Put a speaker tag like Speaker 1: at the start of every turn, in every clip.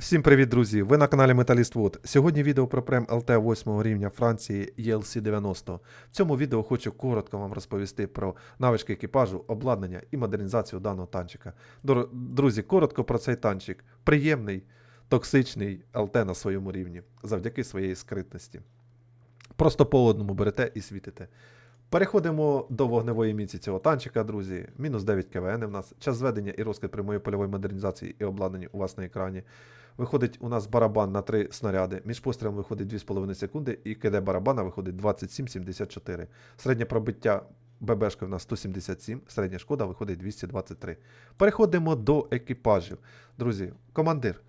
Speaker 1: Всім привіт, друзі! Ви на каналі Металіст Вод. Сьогодні відео про прем ЛТ 8 рівня Франції ELC 90. В цьому відео хочу коротко вам розповісти про навички екіпажу, обладнання і модернізацію даного танчика. Друзі, коротко про цей танчик. Приємний, токсичний ЛТ на своєму рівні, завдяки своєї скритності. Просто по одному берете і світите. Переходимо до вогневої міці цього танчика, друзі. Мінус 9 КВН в нас. Час зведення і розкид прямої польової модернізації і обладнання у вас на екрані. Виходить у нас барабан на 3 снаряди. Між пострілом виходить 2,5 секунди, і КД барабана виходить 27,74. Середнє пробиття ББшки в нас 177, середня шкода виходить 223. Переходимо до екіпажів. Друзі, командир.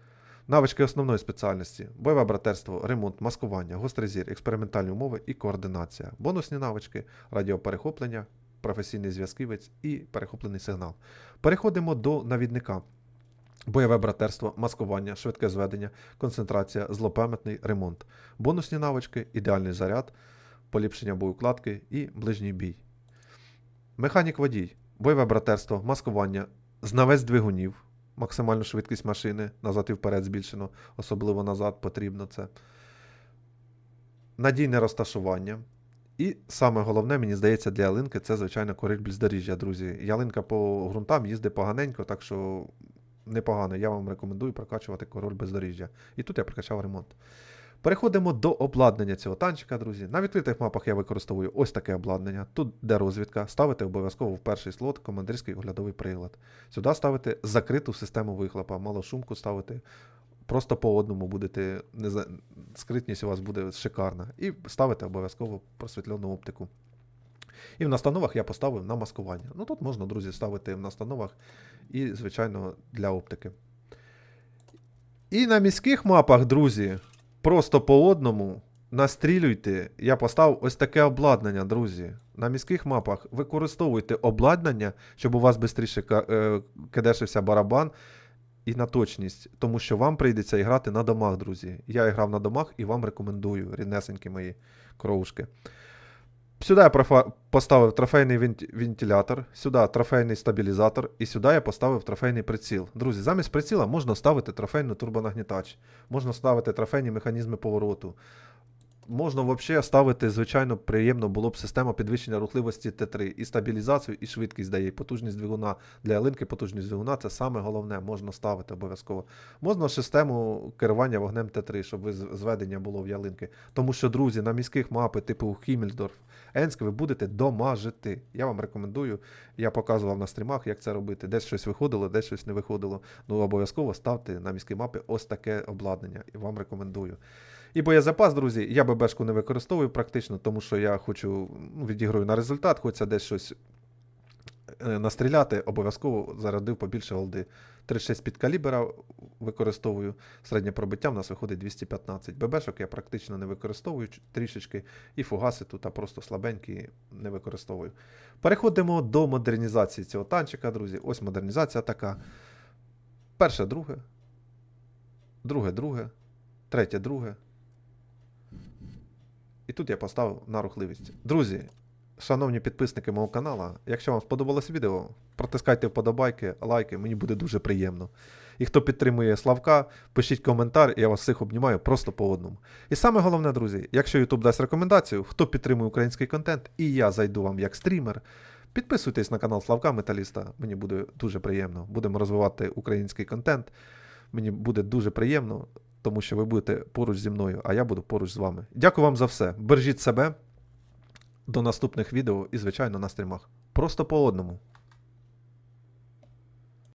Speaker 1: Навички основної спеціальності: бойове братерство, ремонт, маскування, гострий зір, експериментальні умови і координація. Бонусні навички, радіоперехоплення, професійний зв'язківець і перехоплений сигнал. Переходимо до навідника. Бойове братерство, маскування, швидке зведення, концентрація, злопам'ятний ремонт, бонусні навички, ідеальний заряд, поліпшення боєукладки і ближній бій. Механік водій, бойове братерство, маскування, знавець двигунів, максимальну швидкість машини, назад і вперед збільшено, особливо назад потрібно це. Надійне розташування. І саме головне, мені здається, для ялинки це, звичайно, кориль бездоріжжя, друзі. Ялинка по ґрунтам їздить поганенько, так що непогано. Я вам рекомендую прокачувати король бездоріжжя. І тут я прокачав ремонт. Переходимо до обладнання цього танчика, друзі. На відкритих мапах я використовую ось таке обладнання. Тут де розвідка. Ставите обов'язково в перший слот командирський оглядовий прилад. Сюди ставите закриту систему вихлопа, малошумку ставите. Просто по одному будете скритність у вас буде шикарна. І ставите обов'язково просвітлену оптику. І в настановах я поставив на маскування. Ну тут можна, друзі, ставити в настановах і, звичайно, для оптики. І на міських мапах, друзі, просто по одному настрілюйте. Я поставив ось таке обладнання, друзі. На міських мапах використовуйте обладнання, щоб у вас швидше кидешився барабан і на точність, тому що вам прийдеться грати на домах, друзі. Я грав на домах і вам рекомендую, ріднесенькі мої кровушки. Сюди я поставив трофейний вентилятор, сюди трофейний стабілізатор, і сюди я поставив трофейний приціл. Друзі, замість приціла можна ставити трофейний турбонагнітач, можна ставити трофейні механізми повороту. Можна взагалі ставити, звичайно, приємно було б система підвищення рухливості Т3, і стабілізацію, і швидкість дає, і потужність двигуна. Для ялинки потужність двигуна це саме головне, можна ставити обов'язково. Можна систему керування вогнем Т3, щоб зведення було в ялинки. Тому що, друзі, на міських мапи, типу Хіммельдорф, Енськ, ви будете домажити. Я вам рекомендую. Я показував на стрімах, як це робити. Десь щось виходило, десь щось не виходило. Ну, обов'язково ставте на міські мапи ось таке обладнання. І вам рекомендую. І боєзапас, друзі, я ББшку не використовую практично, тому що я хочу ну, відіграю на результат, хочеться десь щось е, настріляти, обов'язково зарядив побільше голди. 36 під калібра використовую. Середнє пробиття в нас виходить 215. ББшок я практично не використовую трішечки. І фугаси тут а просто слабенькі не використовую. Переходимо до модернізації цього танчика, друзі. Ось модернізація така. Перше, друге. Друге, друге. Третє, друге. І тут я поставив на рухливість. Друзі, шановні підписники мого каналу, якщо вам сподобалось відео, протискайте вподобайки, лайки, мені буде дуже приємно. І хто підтримує Славка, пишіть коментар, я вас всіх обнімаю просто по одному. І саме головне, друзі, якщо YouTube дасть рекомендацію, хто підтримує український контент, і я зайду вам як стрімер, підписуйтесь на канал Славка Металіста, мені буде дуже приємно. Будемо розвивати український контент. Мені буде дуже приємно, тому що ви будете поруч зі мною, а я буду поруч з вами. Дякую вам за все. Бережіть себе. До наступних відео і, звичайно, на стрімах. Просто по одному.